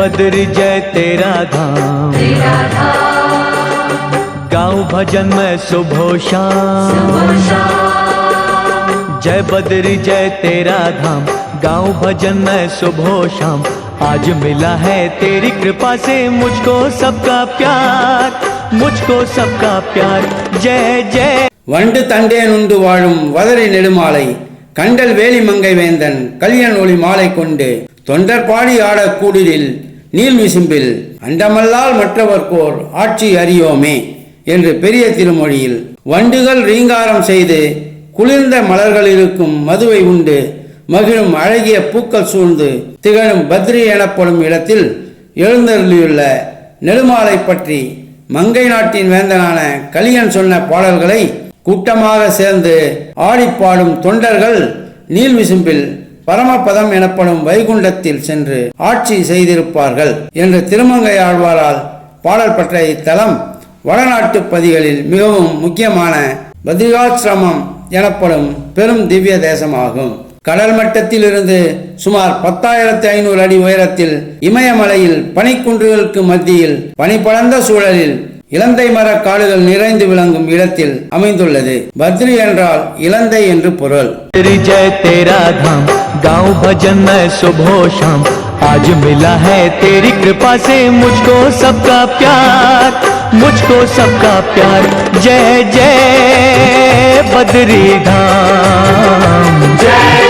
जय बद्री जय तेरा धाम तेरा धाम गाँव भजन में सुबह शाम जय बद्री जय तेरा धाम गाँव भजन में सुबह शाम आज मिला है तेरी कृपा से मुझको सबका प्यार मुझको सबका प्यार जय जय வண்டு தண்டேன் உண்டு வாழும் வதரி நெடுமாலை கண்டல் வேலிமங்கை வேந்தன் கல்யாண் ஒளி மாலை கொண்டு தொண்டர் பாடி ஆடக் கூடிரில் நீள் விசும்பில் அண்டமல்லால் மற்றவர்கோர் ஆட்சி அறியோமே என்று பெரிய திருமொழியில் வண்டுகள் ரீங்காரம் செய்து குளிர்ந்த மலர்கள் இருக்கும் மதுவை உண்டு மகிழும் அழகிய பூக்கள் சூழ்ந்து திகழும் பத்ரி எனப்படும் இடத்தில் எழுந்தருளியுள்ள நெடுமாலை பற்றி மங்கை நாட்டின் வேந்தனான கலியன் சொன்ன பாடல்களை கூட்டமாக சேர்ந்து ஆடிப்பாடும் தொண்டர்கள் நீள் விசும்பில் பரமபதம் எனப்படும் வைகுண்டத்தில் சென்று ஆட்சி செய்திருப்பார்கள் என்று திருமங்கை ஆழ்வாரால் பாடல் பெற்ற இத்தலம் வடநாட்டு பதிகளில் மிகவும் முக்கியமான பதிகாசிரமம் எனப்படும் பெரும் திவ்ய தேசமாகும். கடல் மட்டத்திலிருந்து சுமார் பத்தாயிரத்தி ஐநூறு அடி உயரத்தில் இமயமலையில் பனிக்குன்றுகளுக்கு மத்தியில் பனிபடர்ந்த சூழலில் இலந்தை மர காடுகள் நிறைந்து விளங்கும் இடத்தில் அமைந்துள்ளது பத்ரி என்றால் இலந்தை என்று பொருள் बद्री जय तेरा धाम गाँव भजन में सुबह शाम आज मिला है तेरी कृपा से मुझको सबका प्यार मुझको सबका प्यार जय जय बद्री धाम जय जय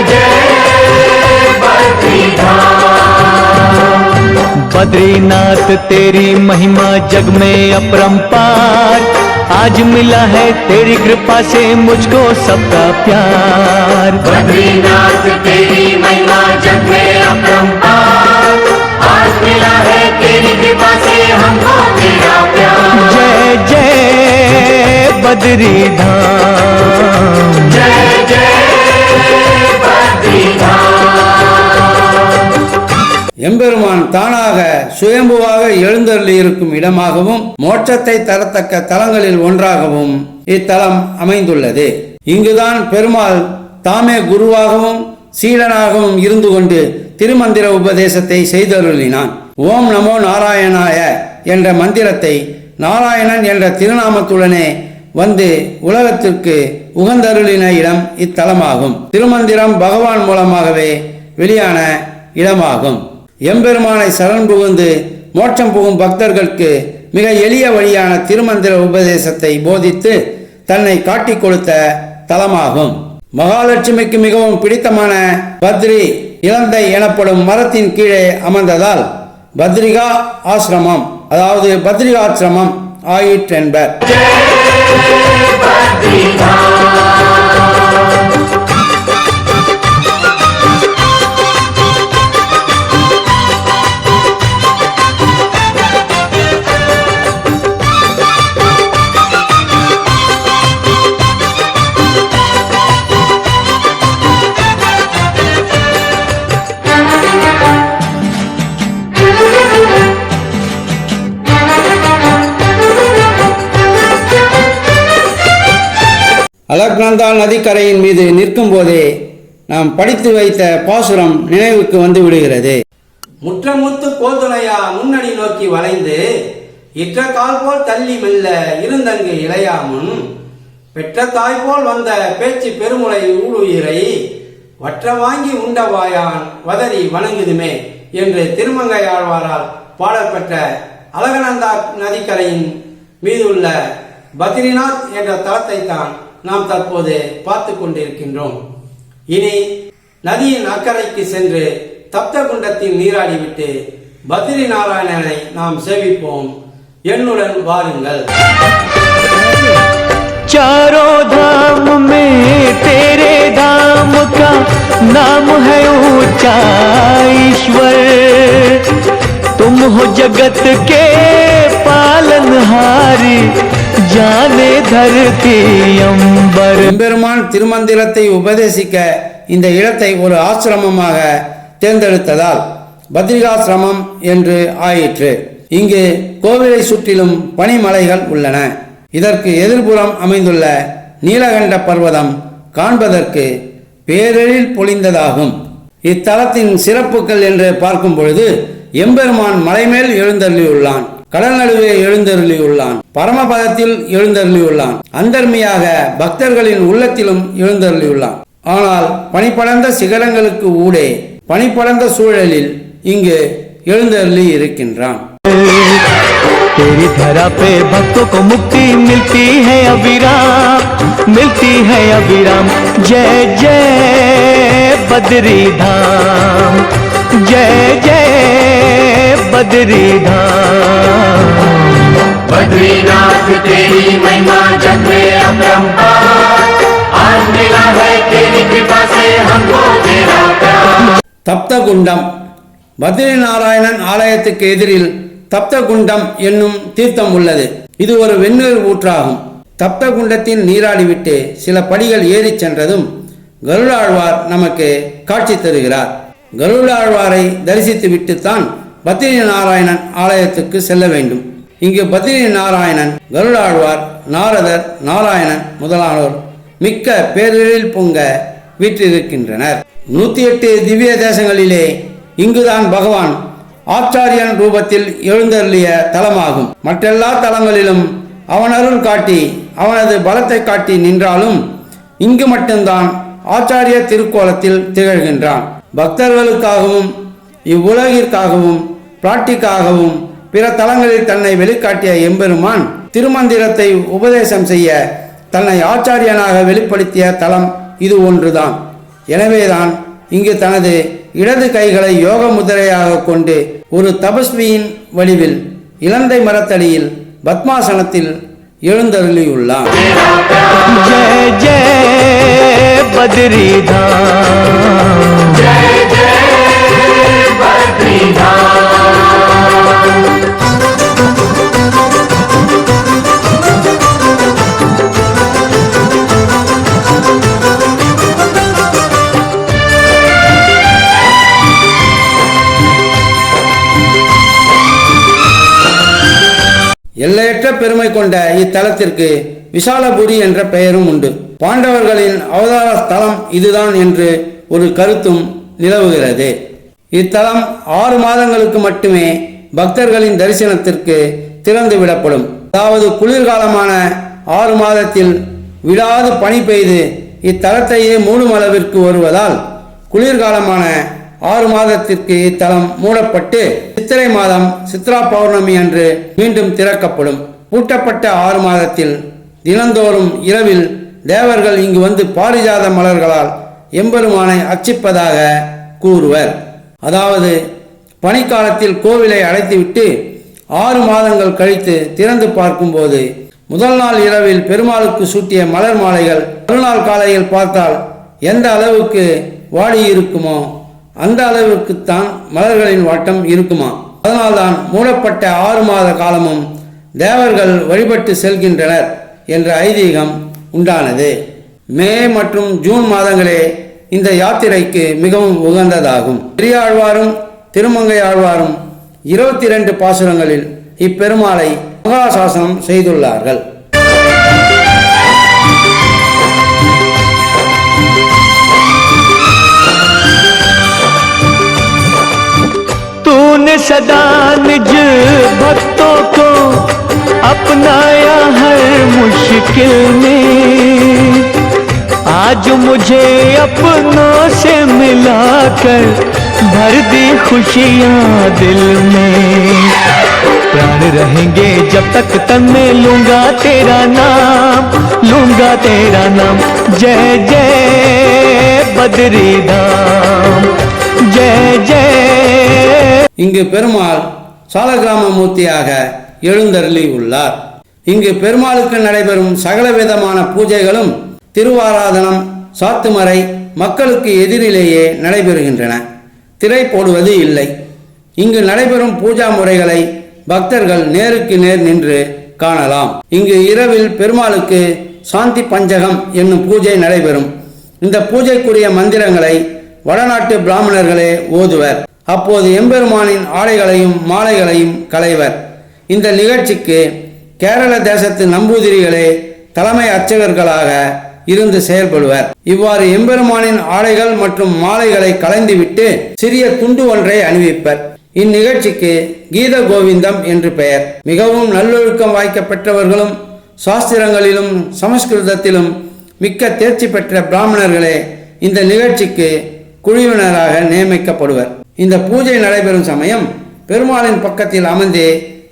बद्रीनाथ तेरी महिमा जग में अपरंपार। आज मिला है तेरी कृपा से मुझको सबका प्यार। बद्रीनाथ तेरी महिमा जग में अपरंपार। आज मिला है तेरी कृपा से हमको तेरा प्यार। जय जय बद्री धाम जय जय எம்பெருமான் தானாக சுயம்புவாக எழுந்தருளி இருக்கும் இடமாகவும் மோட்சத்தை தரத்தக்க தலங்களில் ஒன்றாகவும் இத்தலம் அமைந்துள்ளது. இங்குதான் பெருமாள் தாமே குருவாகவும் சீடனாகவும் இருந்து கொண்டு திருமந்திர உபதேசத்தை செய்தருளினான். ஓம் நமோ நாராயணாய என்ற மந்திரத்தை நாராயணன் என்ற திருநாமத்துடனே வந்து உலகத்திற்கு உகந்தருளின இடம் இத்தலமாகும். திருமந்திரம் பகவான் மூலமாகவே வெளியான இடமாகும். எம்பெருமானை சரண் புகுந்து மோட்சம் புகும் பக்தர்களுக்கு மிக எளிய வழியான திருமந்திர உபதேசத்தை போதித்து தன்னை காட்டிக் கொடுத்த தலமாகும். மகாலட்சுமிக்கு மிகவும் பிடித்தமான பத்ரி இலந்தை எனப்படும் மரத்தின் கீழே அமர்ந்ததால் பத்ரிகா ஆசிரமம் அதாவது பத்ரிகாசிரமம் ஆயிற்றென்பர். அலக்னந்தா நதிக்கரையின் மீது நிற்கும் போதே நாம் படித்து வைத்த பாசுரம் நினைவுக்கு வந்து விடுகிறது. முற்றமுத்து கோதுணையா முன்னணி நோக்கி வளைந்து இற்ற கால் போல் தள்ளி மெல்ல இருந்தங்கு இளையாமுன் பெற்ற தாய் போல் வந்த பேச்சு பெருமுளை ஊழுயிரை வற்ற வாங்கி உண்டவாயான் வதறி வணங்குதுமே என்று திருமங்கை ஆழ்வாரால் பாடப்பெற்ற அழகநந்தா நதிக்கரையின் மீதுள்ள பத்ரிநாத் என்ற தளத்தை தான் நாம் தற்போது பார்த்து கொண்டிருக்கின்றோம் இனி நதியின் அக்கறைக்கு சென்று தப்த குண்டத்தில் நீராடிவிட்டு பத்ரி நாராயணனை நாம் சேவிப்போம் என்னுடன் வாருங்கள் चारों धाम में तेरे धाम का नाम है ऊंचा ईश्वर तुम हो जगत के पालनहारी ஜானே தருத்தி அம்பர் பெருமான் திருமந்திரத்தை உபதேசிக்க இந்த இடத்தை ஒரு ஆசிரமமாக தேர்ந்தெடுத்ததால் பத்ரிகாசிரமம் என்று ஆயிற்று. இங்கு கோவிலை சுற்றிலும் பனிமலைகள் உள்ளன. இதற்கு எதிர்புறம் அமைந்துள்ள நீலகண்ட பர்வதம் காண்பதற்கு பேரழில் பொழிந்ததாகும். இத்தலத்தின் சிறப்புகள் என்று பார்க்கும் பொழுது எம்பெருமான் மலைமேல் எழுந்தள்ளியுள்ளான் கடல் நடுவே எழுந்தருளியுள்ளான் பரமபதத்தில் எழுந்தருளியுள்ளான் அந்தர்மியாக பக்தர்களின் உள்ளத்திலும் எழுந்தருளியுள்ளான் ஆனால் பனிப்படர்ந்த சிகரங்களுக்கு ஊடே பனிப்படர்ந்த சூழலில் இங்கு எழுந்தருளி இருக்கின்றான் तेरी धरा पे भक्तों को मुक्ति मिलती है अविराम मिलती है अविराम जय जय बद्री धाम जय जय बद्री धाम बद्रीनाथ तेरी महिमा जग में अपरंपार आज मिला है तेरी कृपा से हमको तेरा प्यार தப்தகுண்டம் பத்ரி நாராயணன் ஆலயத்துக்கு எதிரில் தப்தகுண்டம் என்னும் தீர்த்தம் உள்ளது இது ஒரு வெந்நீர் ஊற்றாகும் தப்தகுண்டத்தில் நீராடிவிட்டு சில படிகள் ஏறிச் சென்றதும் கருடாழ்வார் நமக்கு காட்சி தருகிறார் கருடாழ்வாரை தரிசித்துவிட்டுத்தான் பத்திரி நாராயணன் ஆலயத்துக்கு செல்ல வேண்டும். இங்கு பத்திரி நாராயணன் கருடாழ்வார் நாரதர் நாராயணன் முதலானோர் மிக்க பேரில் பொங்க வீற்றிருக்கின்றனர். நூத்தி எட்டு திவ்ய தேசங்களிலே இங்குதான் பகவான் ஆச்சாரியன் ரூபத்தில் எழுந்தருளிய தலமாகும். மற்றெல்லா தலங்களிலும் அவனருள் காட்டி அவனது பலத்தை காட்டி நின்றாலும் இங்கு மட்டும்தான் ஆச்சாரிய திருக்கோலத்தில் திகழ்கின்றான். பக்தர்களுக்காகவும் இவ்வுலகிற்காகவும் பிராட்டிக்காகவும் பிற தலங்களில் தன்னை வெளிக்காட்டிய எம்பெருமான் திருமந்திரத்தை உபதேசம் செய்ய தன்னை ஆச்சாரியனாக வெளிப்படுத்திய தலம் இது ஒன்றுதான். எனவேதான் இங்கு தனது இடது கைகளை யோக முதிரையாக கொண்டு ஒரு தபஸ்வியின் வடிவில் இலந்தை மரத்தடியில் பத்மாசனத்தில் எழுந்தருளியுள்ளார் ஜெய ஜெய எல்லையற்ற பெருமை கொண்ட இத்தலத்திற்கு விசாலபுரி என்ற பெயரும் உண்டு. பாண்டவர்களின் அவதார ஸ்தலம் இதுதான் என்று ஒரு கருத்தும் நிலவுகிறது. இத்தலம் ஆறு மாதங்களுக்கு மட்டுமே பக்தர்களின் தரிசனத்திற்கு திறந்து விடப்படும். அதாவது குளிர்காலமான ஆறு மாதத்தில் விடாது பனி பெய்து இத்தலத்தையே மூடும் அளவிற்கு வருவதால் குளிர்காலமான ஆறு மாதத்திற்கு இத்தலம் மூடப்பட்டு சித்திரை மாதம் சித்ரா பௌர்ணமி அன்று மீண்டும் திறக்கப்படும். பூட்டப்பட்ட ஆறு மாதத்தில் தினந்தோறும் இரவில் தேவர்கள் இங்கு வந்து பாரிஜாத மலர்களால் எம்பெருமானை அர்ச்சிப்பதாக கூறுவர். அதாவது பனிக்காலத்தில் கோவிலை அடைத்துவிட்டு ஆறு மாதங்கள் கழித்து திறந்து பார்க்கும்போது முதல் நாள் இரவில் பெருமாளுக்கு சூட்டிய மலர் மாலைகள் மறுநாள் காலையில் பார்த்தால் எந்த அளவுக்கு வாடி இருக்குமோ அந்த அளவிற்குத்தான் மலர்களின் வாட்டம் இருக்குமா? அதனால்தான் மூடப்பட்ட ஆறு மாத காலமும் தேவர்கள் வழிபட்டு செல்கின்றனர் என்ற ஐதீகம் உண்டானது. மே மற்றும் ஜூன் மாதங்களே இந்த யாத்திரைக்கு மிகவும் உகந்ததாகும். பெரியாழ்வாரும் திருமங்கை ஆழ்வாரும் இருபத்தி இரண்டு பாசுரங்களில் இப்பெருமாளை மகாசாசனம் செய்துள்ளார்கள். तूने सदा निज भक्तों को अपनाया हर मुश्किल में। आज मुझे अपनों से मिलाकर भर दी खुशियाँ दिल में। प्राण रहेंगे जब तक तन में लूँगा तेरा नाम, लूँगा तेरा नाम, जय जय बद्री धाम। ஜெய ஜெய இங்கு பெருமாள் சாலகிராம மூர்த்தியாக எழுந்தருளி உள்ளார் இங்கு பெருமாளுக்கு நடைபெறும் சகல விதமான பூஜைகளும் திருவாராதனம் சாத்துமறை மக்களுக்கு எதிரிலேயே நடைபெறுகின்றன. திரை போடுவது இல்லை. இங்கு நடைபெறும் பூஜா முறைகளை பக்தர்கள் நேருக்கு நேர் நின்று காணலாம். இங்கு இரவில் பெருமாளுக்கு சாந்தி பஞ்சகம் என்னும் பூஜை நடைபெறும். இந்த பூஜைக்குரிய மந்திரங்களை வடநாட்டு பிராமணர்களே ஓதுவர். அப்போது எம்பெருமானின் ஆடைகளையும் மாலைகளையும் களைவர். இந்த நிகழ்ச்சிக்கு கேரள தேசத்து நம்பூதிரிகளே தலைமை அர்ச்சகர்களாக இருந்து செயல்படுவர். இவ்வாறு எம்பெருமானின் ஆடைகள் மற்றும் மாலைகளை கலைந்துவிட்டு சிறிய துண்டு ஒன்றை அணிவிப்பர். இந்நிகழ்ச்சிக்கு கீத கோவிந்தம் என்று பெயர். மிகவும் நல்லொழுக்கம் வாய்க்க பெற்றவர்களும் சாஸ்திரங்களிலும் சமஸ்கிருதத்திலும் மிக்க தேர்ச்சி பெற்ற பிராமணர்களே இந்த நிகழ்ச்சிக்கு குழுவினராக நியமிக்கப்படுவர் இந்த பூஜை நடைபெறும் சமயம் பெருமாளின் பக்கத்தில் அமர்ந்தே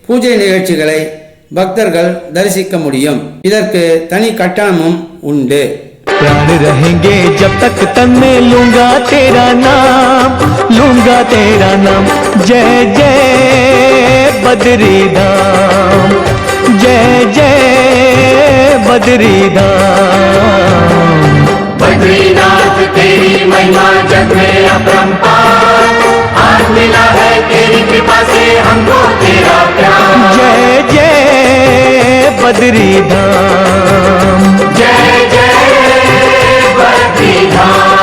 பூஜை நிகழ்ச்சிகளை பக்தர்கள் தரிசிக்க முடியும் இதற்கு தனி கட்டணமும் உண்டு प्राण रहेंगे जब तक तन में लूंगा तेरा नाम लूंगा तेरा नाम जय जय बद्री धाम जय जय बद्री धाम बद्रीनाथ तेरी महिमा जग में अपरंपार आज मिला है तेरी कृपा से हमको तेरा प्यार जय जय बद्री धाम जय जय बद्रीनाथ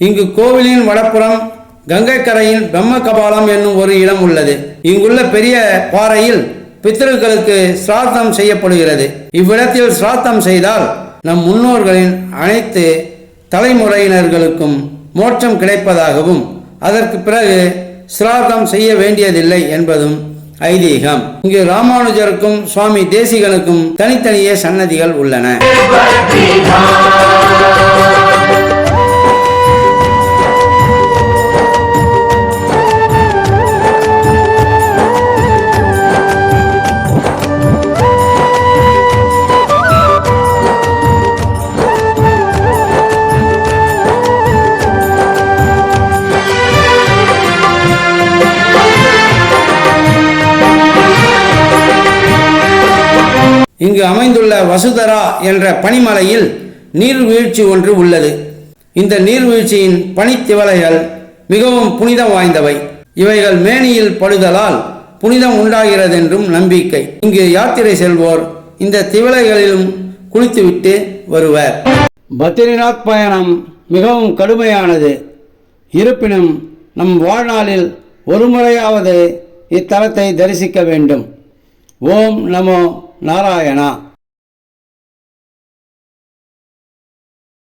இங்கு கோவிலின் வடப்புறம் கங்கை கரையில் பிரம்ம கபாலம் என்னும் ஒரு இடம் உள்ளது இங்குள்ள பெரிய பாறையில் பித்தர்களுக்கு சிராத்தம் செய்யப்படுகிறது. இவ்விடத்தில் சிராத்தம் செய்தால் நம் முன்னோர்களின் அனைத்து தலைமுறையினர்களுக்கும் மோட்சம் கிடைப்பதாகவும் அதற்கு பிறகு சிராதம் செய்ய வேண்டியதில்லை என்பதும் ஐதீகம். இங்கு ராமானுஜருக்கும் சுவாமி தேசிகனுக்கும் தனித்தனியே சன்னதிகள் உள்ளன. இங்கு அமைந்துள்ள வசுதரா என்ற பனிமலையில் நீர்வீழ்ச்சி ஒன்று உள்ளது. இந்த நீர்வீழ்ச்சியின் பனித்திவலைகள் மிகவும் புனிதம் வாய்ந்தவை. இவைகள் மேனியில் படுதலால் புனிதம் உண்டாகிறதென்றும் நம்பிக்கை. இங்கு யாத்திரை செல்வோர் இந்த திவலைகளிலும் குளித்துவிட்டு வருவர். பத்ரிநாத் பயணம் மிகவும் கடுமையானது. இருப்பினும் நம் வாழ்நாளில் ஒரு முறையாவது இத்தலத்தை தரிசிக்க வேண்டும். ஓம் நமோ நாராயணா.